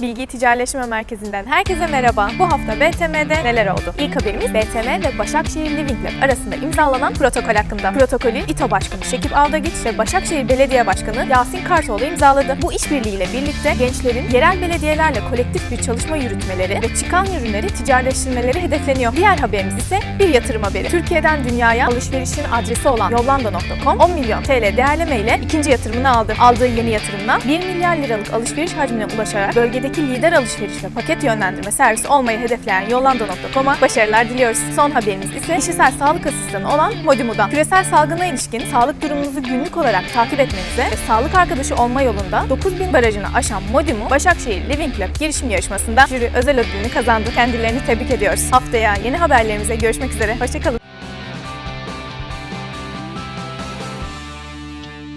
Bilgi Ticaretleşme Merkezi'nden herkese merhaba. Bu hafta BTM'de neler oldu? İlk haberimiz BTM ve Başakşehir Living Lab arasında imzalanan protokol hakkında. Protokolü İTO Başkanı Şekip Aldagiç ve Başakşehir Belediye Başkanı Yasin Kartoğlu imzaladı. Bu işbirliğiyle birlikte gençlerin yerel belediyelerle kolektif bir çalışma yürütmeleri ve çıkan ürünleri ticaretleştirmeleri hedefleniyor. Diğer haberimiz ise bir yatırım haberi. Türkiye'den dünyaya alışverişin adresi olan Yollanda.com 10 milyon TL değerleme ile ikinci yatırımını aldı. Aldığı yeni yatırımla 1 milyar liralık alışveriş hacmine ulaşarak bölgedeki lider alışveriş ve paket yönlendirme servisi olmayı hedefleyen Yollanda.com'a başarılar diliyoruz. Son haberimiz ise kişisel sağlık asistanı olan Modimu'dan. Küresel salgına ilişkin sağlık durumunuzu günlük olarak takip etmenize ve sağlık arkadaşı olma yolunda 9000 barajını aşan Modimu, Başakşehir Living Lab girişim yarışmasında jüri özel ödülünü kazandı. Kendilerini tebrik ediyoruz. Haftaya yeni haberlerimize görüşmek üzere. Hoşçakalın.